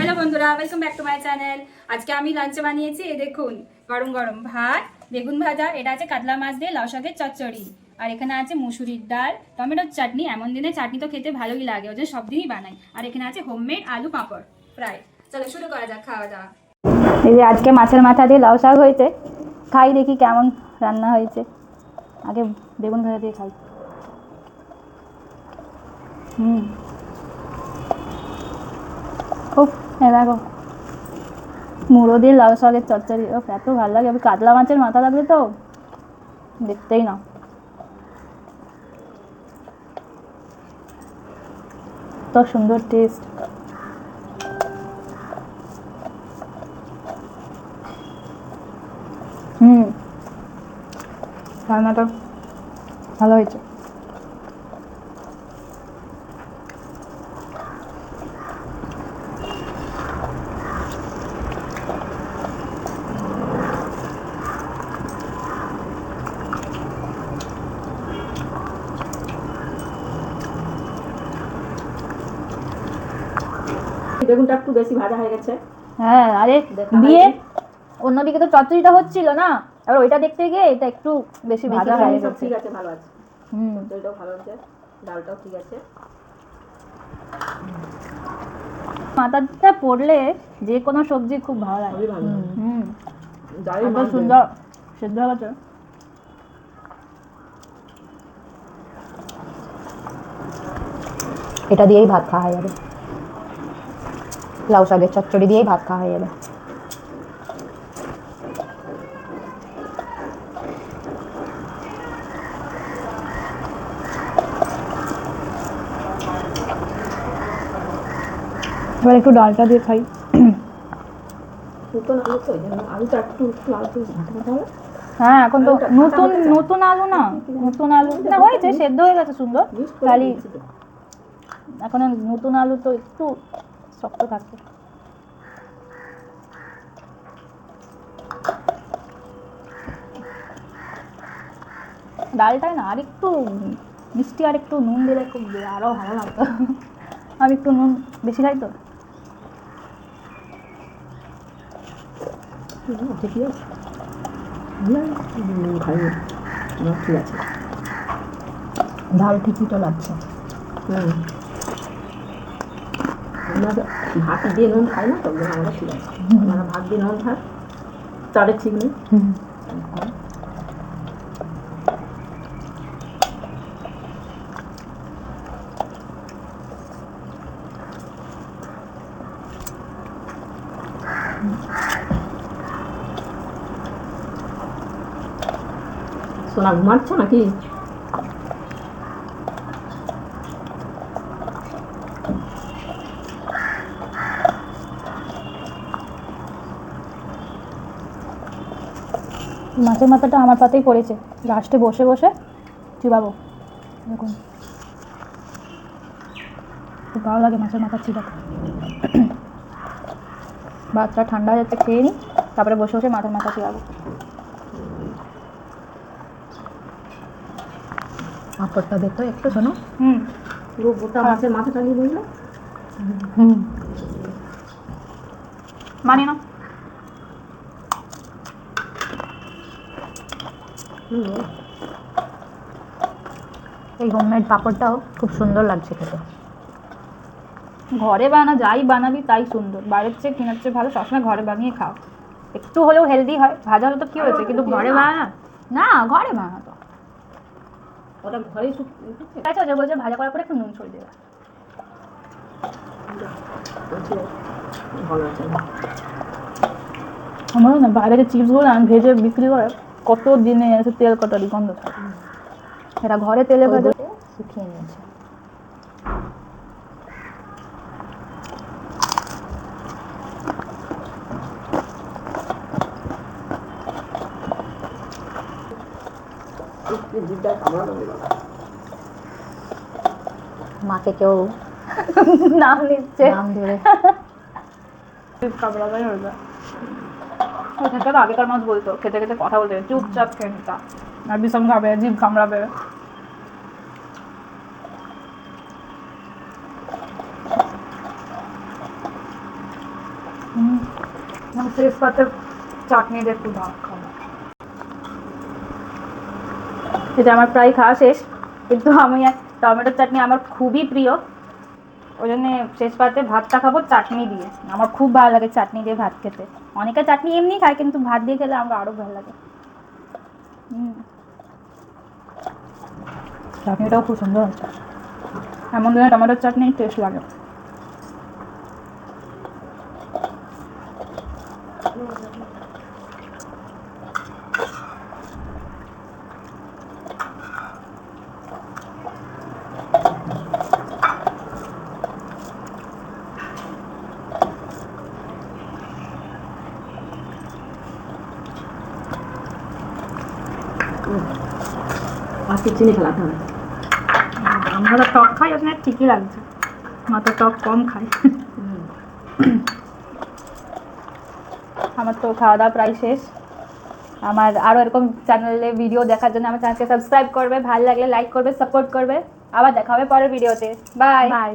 Hello বন্ধুরা welcome back to my channel আজকে আমি লাঞ্চে বানিয়েছি এ দেখুন, গরম গরম ভাত, বেগুন ভাজা, এটা আছে কাতলা মাছ দিয়ে লাউ শাকের চচ্চড়ি। আর এখানে আছে মুসুরির ডাল, টমেটোর চাটনি, এমন দিনে চাটনি তো খেতে ভালোই লাগে জন্য সব দিনই বানাই। আর এখানে আছে হোমমেড আলু পাঁপড় ফ্রাই চলো শুরু করা যাক, খাওয়া দাওয়া। এই যে আজকে মাছের মাথা দিয়ে লাউ শাক হয়েছে, খাই দেখি কেমন রান্না হয়েছে। আগে বেগুন ভাজা দিয়ে খাই। হুম। খুব এ দেখো। মুড়ো দিয়ে লাউ শাকের চচ্চড়ি। ও এত ভালো লাগে। আমি কাতলা মাছের মাথা লাগবে তো দেখতেই না তো সুন্দর টেস্ট হুম। রান্নাটা ভালো হয়েছে। বেগুনটা একটু বেশি ভাজা হয়ে গেছে। হ্যাঁ আরে দিয়ে অন্যদিকে তো চচ্চড়িটা হচ্ছিল না। এবার ওইটা দেখতে গিয়ে এটা একটু বেশি ভাজা হয়ে গেছে। ঠিক আছে ভালো আছে। হুম। দইটাও ভালো আছে ডালটাও ঠিক আছে। মাথাটা পড়লে যে কোনো সবজি খুব ভালো লাগে। হুম সুন্দর সেদ্ধ গেছে। এটা দিয়েই ভাত খাওয়া হয়ে যাবে। লাউ শাকের চচ্চড়ি দিয়েই ভাত খাওয়া হয়ে যাবে এবার একটু ডালটা দিয়ে খাই। হ্যাঁ এখন তো নতুন। নতুন আলু না নতুন আলু। না হয়েছে সেদ্ধ হয়ে গেছে সুন্দর। খালি এখন নতুন আলু তো একটু শক্ত থাকে ডালটায় না আরেকটু মিষ্টি আর একটু নুন দিলে খুব আরও ভালো লাগতো। আমি একটু নুন বেশি খাই তো? ঠিক আছে ঝাল ঠিকই তো লাগছে। হুম। আমরা ভাত দিয়ে নুন খাই না তো ওই আমরা ঠিক আছে আমরা ভাত দিয়ে নুন খাই তাদের ঠিক নেই সোনা ঘুমাচ্ছ নাকি? মাছের মাথাটা আমার পাতেই পড়েছে। লাস্টে বসে বসে চিবাবো দেখুন। খুব ভালো লাগে মাছের মাথা চিবাতে ভাতটা ঠান্ডা হয়ে যাচ্ছে খেয়ে নিই তারপরে বসে বসে মাছের মাথা চিবাবো পাঁপড়টা দেখো একটু শোনো। হুম। পুরো গোটা মাছের মাথাটা নিয়ে বলল? হুম। মানি না এই হোমমেড পাঁপড়টাও খুব সুন্দর লাগছে খেতে। ঘরে বানা যাই বানাবি তাই সুন্দর। বাইরের চেয়ে কেনার চেয়ে ভালো সবসময় ঘরে বানিয়ে খাও। একটু হলেও হেলদি হয় ভাজা হলে তো কি হয়েছে? কিন্তু ঘরে বানা না? ঘরে বানা তো। ওটা ঠিক আছে ওটা বলছে ভাজা করার পরে একটু নুন ছড়িয়ে দেবে। বলছি, ভালো আছে। আমার না বাইরে যে চিপসগুলো আমি ভেজে বিক্রি করে কত দিনে এসে তেল কটারি গন্ধ থাকে। এটা ঘরে তেলে ভেজে। শুকিয়ে নিয়েছে। মাকে কেউ নাম নিচ্ছে নাম ধরে। কামড়াবে হয়ে তো আগেকার মাছ বলতো, খেতে খেতে কথা বলতে চুপচাপ খেয়ে নিতা আর বিষম খাবে, জিভ কামড়াবে এটা আমার প্রায় খাওয়া শেষ, কিন্তু আমি টমেটোর চাটনি আমার খুবই প্রিয়। ওই জন্য শেষ পাতে ভাতটা খাব চাটনি দিয়ে। আমার খুব ভালো লাগে চাটনি দিয়ে ভাত খেতে। অনেকে চাটনি এমনি খায় কিন্তু ভাত দিয়ে খেলে আমার আরও ভালো লাগে। হুম। চাটনিটাও খুব সুন্দর হচ্ছে এমন দিনে টমেটোর চাটনি টেস্ট লাগে। আজকে চিনি হবে আমরা তো টক খাই আপনার ঠিকই লাগছে। মা তো টক কম খাই। আমার তো খাওয়া দাওয়া প্রায় শেষ। আমার আরও এরকম চ্যানেলে ভিডিও দেখার জন্য আমার চ্যানেলকে সাবস্ক্রাইব করবে। ভালো লাগলে লাইক করবে সাপোর্ট করবে। আবার দেখা হবে পরের ভিডিওতে বাই বাই